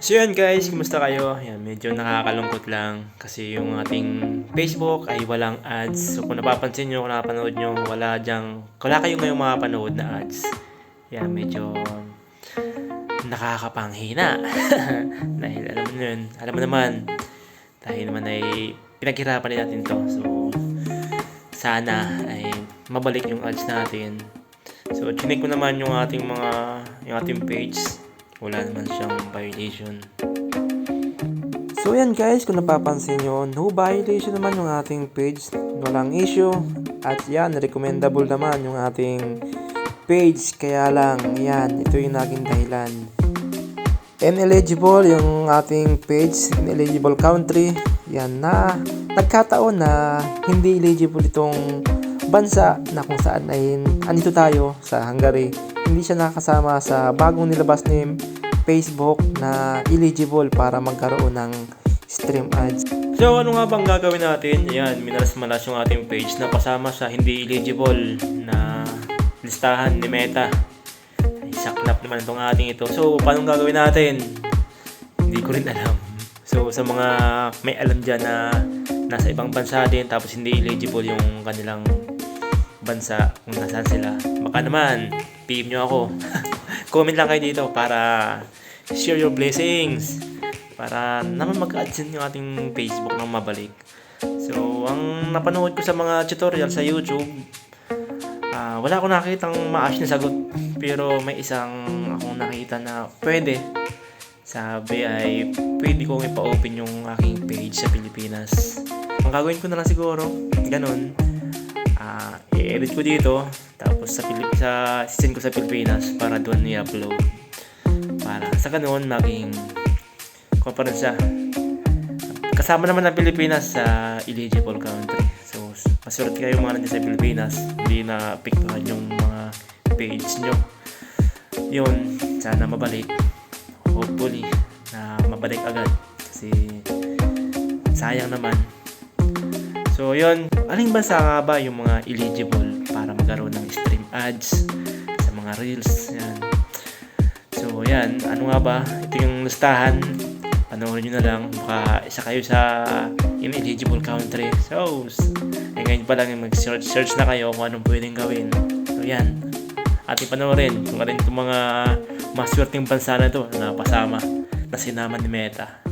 So yun guys, kumusta kayo? Yan, medyo nakakalungkot lang kasi yung ating Facebook ay walang ads. So kung napapansin nyo, kung napanood nyo, wala dyang, wala kayong ngayong makapanood na ads. Yan, medyo nakakapanghina. dahil alam mo yun, alam mo naman, dahil naman ay pinaghirapan natin to. So, sana ay mabalik yung ads natin. So, chinik ko naman yung ating mga, yung ating page. Wala naman siyang violation. So yan guys, kung napapansin nyo, no violation naman yung ating page. Walang issue. At yan, recommendable naman yung ating page. Kaya lang, yan, ito yung naging dahilan. Ineligible yung ating page, ineligible country. Yan na, nagkataon na hindi eligible itong bansa na kung saan ay andito tayo sa Hungary. Hindi siya nakasama sa bagong nilabas ni Facebook na eligible para magkaroon ng stream ads. So ano nga bang gagawin natin? Ayan, minalas-malas yung ating page na kasama sa hindi eligible na listahan ni Meta. Ay, saklap naman itong ating ito. So, paano gagawin natin? Hindi ko rin alam. So, sa mga may alam dyan na nasa ibang bansa din tapos hindi eligible yung kanilang bansa kung nasaan sila. Baka naman, PM nyo ako. Comment lang kayo dito para share your blessings. Para naman mag-adsen yung ating Facebook nang mabalik. So, ang napanood ko sa mga tutorial sa YouTube, ah, wala akong nakitang maayos na sagot. Pero may isang akong nakita na pwede. Sabi ay, pwede kong ipa-open yung aking page sa Pilipinas. Ang gagawin ko na lang siguro, ganun, ah i-edit ko dito. Tapos sa Pilip sa send ko sa Pilipinas para doon i-upload. Para sa ganoon maging conference siya. Kasama naman ng Pilipinas sa eligible country. So maswerte kayo mga nandiyan sa Pilipinas. Hindi na apektuhan yung mga page nyo. Yun sana mabalik. Hopefully na mabalik agad. Kasi sayang naman So, yun. Aling bansa nga ba yung mga eligible para magkaroon ng stream ads sa mga reels? Yan. So, yan. Ano nga ba? Ito yung listahan. Panoorin nyo na lang. Baka isa kayo sa ineligible country. So, eh, ngayon pa lang mag-search search na kayo kung anong pwedeng gawin. So, yan. Ating panoorin kung alin itong mga maswerteng bansa na to na pasama na sinama ni Meta.